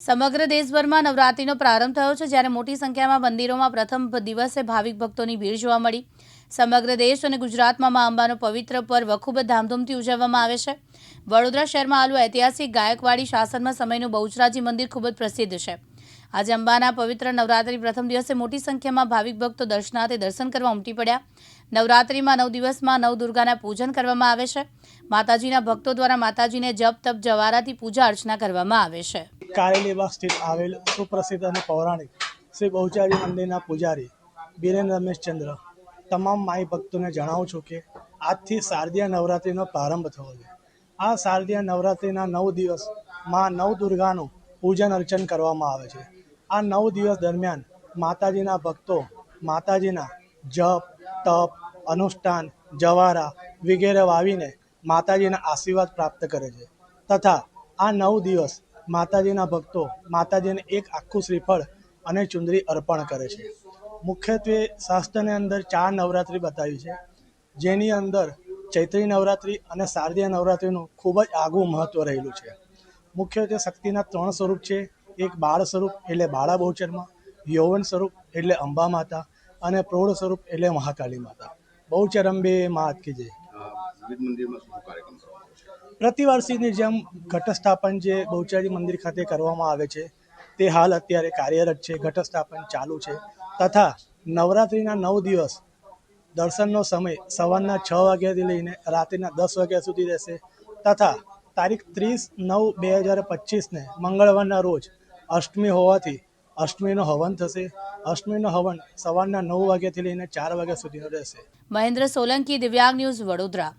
સમગ્ર દેશભરમાં નવરાત્રિનો પ્રારંભ થયો છે, જ્યારે મોટી સંખ્યામાં મંદિરોમાં પ્રથમ દિવસે ભાવિક ભક્તોની ભીડ જોવા મળી. સમગ્ર દેશ અને ગુજરાતમાં મા અંબાનો પવિત્ર પર્વ ખૂબ જ ધામધૂમથી ઉજવવામાં આવે છે. વડોદરા શહેરમાં આવેલું ઐતિહાસિક ગાયકવાડી શાસનમાં સમયનું બહુચરાજી મંદિર ખૂબ જ પ્રસિદ્ધ છે. આજે અંબાના પવિત્ર નવરાત્રિ પ્રથમ દિવસે મોટી સંખ્યામાં ભાવિક ભક્તો દર્શનાર્થે દર્શન કરવા ઉમટી પડ્યા. નવરાત્રિમાં નવ દિવસમાં નવ દુર્ગાના પૂજન કરવામાં આવે છે. માતાજીના ભક્તો દ્વારા માતાજીને જપ, તપ, જવારાથી પૂજા અર્ચના કરવામાં આવે છે. કારેલીબાગ સ્થિત આવેલ સુપ્રસિદ્ધ અને પૌરાણિક શ્રી બહુચારી મંદિરના પૂજારી બિરેન રમેશચંદ્ર તમામ માઈ ભક્તોને જણાવું છું કે આજથી શારદીય નવરાત્રિનો પ્રારંભ થયો છે. આ શારદીય નવરાત્રિના નવ દિવસમાં નવ દુર્ગાનું પૂજન અર્ચન કરવામાં આવે છે. આ નવ દિવસ દરમિયાન માતાજીના ભક્તો માતાજીના જપ, તપ, અનુષ્ઠાન, જવારા વગેરે વાવીને માતાજીના આશીર્વાદ પ્રાપ્ત કરે છે. તથા આ નવ દિવસ માતાજીના ભક્તો માતાજીને એક આખું શ્રીફળ અને ચુંદરી અર્પણ કરે છે. મુખ્યત્વે શાસ્ત્રની અંદર ચાર નવરાત્રિ બતાવી છે, જેની અંદર ચૈત્રી નવરાત્રિ અને શારદીય નવરાત્રિનું ખૂબ જ આગવું મહત્ત્વ રહેલું છે. મુખ્યત્વે શક્તિના ત્રણ સ્વરૂપ છે, એક બાળ સ્વરૂપ એટલે બાળા બહુચરમાં, યૌવન સ્વરૂપ એટલે અંબા માતા અને પ્રૌઢ સ્વરૂપ એટલે મહાકાળી માતા. બહુચરંબે માત કી જય. વિવિધ મંદિરમાં શું કાર્યક્રમ પ્રતિવાર્ષિકની જેમ ઘટસ્થાપન જે બહુચરાજી મંદિર ખાતે કરવામાં આવે છે, તે હાલ અત્યારે કાર્યરત છે, ઘટસ્થાપન ચાલુ છે. તથા નવરાત્રિના નવ દિવસ દર્શનનો સમય સવારના છ વાગ્યાથી લઈને રાત્રિના દસ વાગ્યા સુધી રહેશે. તથા તારીખ ત્રીસ નવ બે હજાર પચીસને મંગળવારના રોજ અષ્ટમી હોવાથી અષ્ટમીનો હવન થશે. અષ્ટમીનો હવન સવારના નવ વાગ્યાથી લઈને ચાર વાગ્યા સુધીનો રહેશે. મહેન્દ્ર સોલંકી, દિવ્યાંગ ન્યૂઝ વડોદરા.